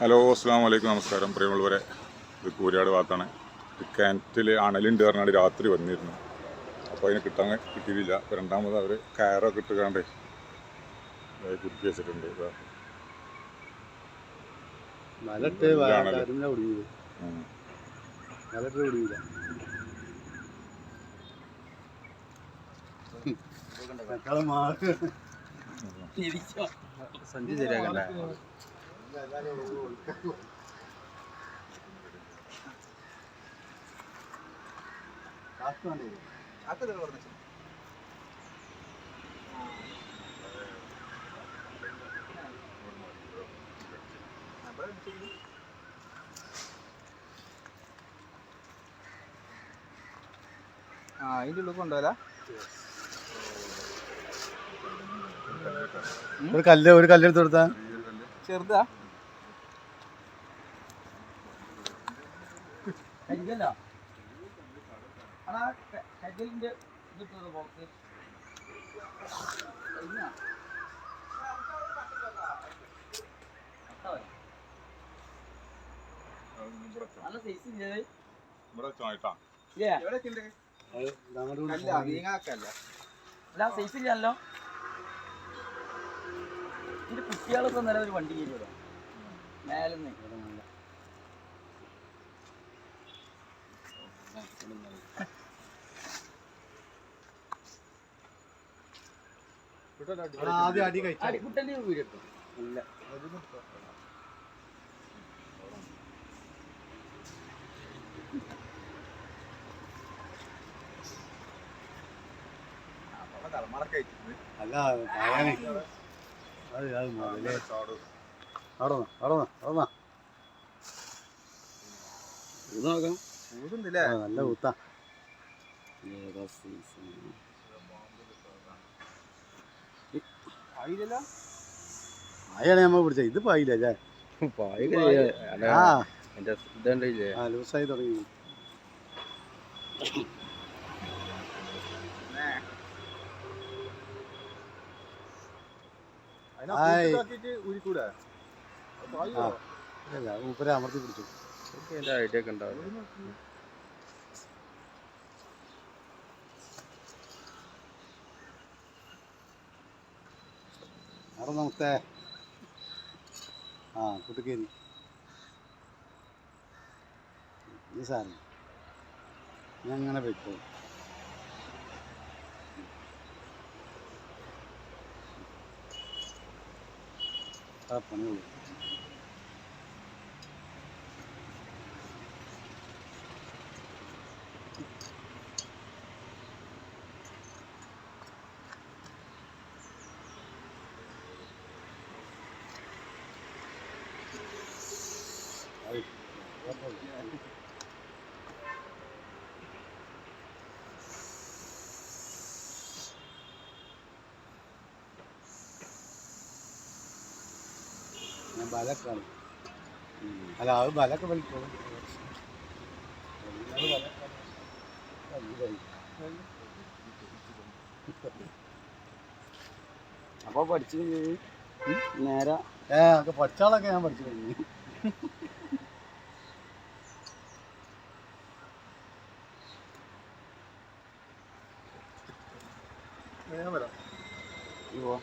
Hello അസ്സാം വലൈക്കും നമസ്കാരം. പ്രിയമുള്ളവരെ ഇത് കൂരാട് ഭാഗത്താണ്. കിണറ്റിൽ അണലുണ്ട് പറഞ്ഞാൽ രാത്രി വന്നിരുന്നു. അപ്പോൾ അതിന് കിട്ടാൻ കിട്ടിയില്ല അപ്പോൾ രണ്ടാമത് അവർ കയറൊക്കെ ഇട്ടുകാണ്ട് കുത്തി വെച്ചിട്ടുണ്ട്. സഞ്ചി ശരിയാക്കല്ലേ ആ അതിന്റെ ഉള്ളിൽ കൊണ്ടുപോല ഒരു കല്ല് ഒരു കല്ലെടുത്ത് കൊടുത്താ? ചെറുതാ. കരികല്ലോ അടാ കരികലിന്റെ ഇതിട്ടത് ബോക്സ് നല്ല സൈസ് ഇല്ലേ ഇവിടെ ചോയിട്ടാ. ഇല്ലേ? അങ്ങോട്ട് അല്ല സൈസ് ഇല്ലല്ലോ. ഇതിന്റെ കുട്ടികളൊക്കെ ഇന്നലെ ഒരു വണ്ടി കയറിയതോ. മേലെന്ന്. ആദ്യം അടി കഴിച്ചു അടിക്കുട്ടന്റെ വീട് എടുത്തു? അല്ല പറയാനേ. നല്ല കുത്താ? ആയാണ് നമ്മൾ പിടിച്ച? ഇത് പായില്ലേ ആ ലൂസായി തുടങ്ങി ആയ്. ആ ഇല്ല മൂപ്പരെ അമർത്തി പിടിച്ചു. അതിന്റെ ഐഡിയ ഒക്കെ ഉണ്ടാവും അവിടെ നോക്കത്തെ ആ കുട്ടിക്കേരി ഈ സാധനം. ഞാൻ അങ്ങനെ വെക്കോ ആ പണിയുള്ളൂ ഞാൻ ബലക്കാണ് അല്ല അത് ബലൊക്കെ വലിക്കും അത് ബലക്കാണ്. അത് കഴി. അപ്പൊ പഠിച്ചു നേരെ ഏ അതൊക്കെ പഠിച്ചാളൊക്കെ ഞാൻ പഠിച്ചു കഴിഞ്ഞു പോവാ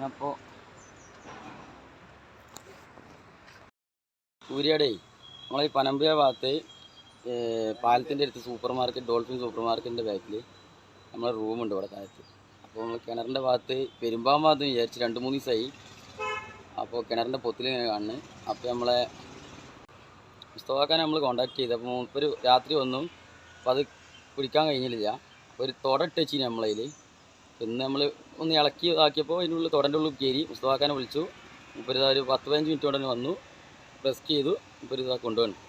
ഞാനിപ്പോ സൂര്യയുടെ നമ്മളെ ഈ പനമ്പിയ ഭാഗത്ത് പാലത്തിന്റെ അടുത്ത് സൂപ്പർ മാർക്കറ്റ് ഡോൾഫിൻ സൂപ്പർ മാർക്കറ്റിന്റെ ബാക്കിൽ നമ്മളെ റൂമുണ്ട് ഇവിടെ താഴത്ത്. അപ്പോൾ നമ്മൾ കിണറിന്റെ ഭാഗത്ത് പെരുമ്പാൻ ഭാഗത്ത് വിചാരിച്ച് രണ്ട് മൂന്ന് ദിവസമായി അപ്പോൾ കിണറിന്റെ പൊത്തിൽ ഇങ്ങനെ കാണുന്നത് അപ്പോൾ നമ്മളെ പുസ്തകമാക്കാൻ നമ്മൾ കോൺടാക്ട് ചെയ്ത്. അപ്പോൾ മൂപ്പര് രാത്രി വന്നു. അപ്പോൾ അത് പിടിക്കാൻ കഴിഞ്ഞില്ല. ഒരു തുടട്ട് വെച്ചിന് നമ്മളതിൽ ഇന്ന് നമ്മൾ ഒന്ന് ഇളക്കി ആക്കിയപ്പോൾ അതിന്റെ ഉള്ളിൽ തുടന്റെ ഉള്ളിൽ കയറി മുസ്തഫാക്കാനെ വിളിച്ചു. ഇപ്പോൾ ഒരു പത്ത് പതിനഞ്ച് മിനിറ്റ് കൊണ്ട് തന്നെ വന്നു. പ്രസ് ചെയ്തു. ഇപ്പോൾ ഇതാ കൊണ്ടുപോകണം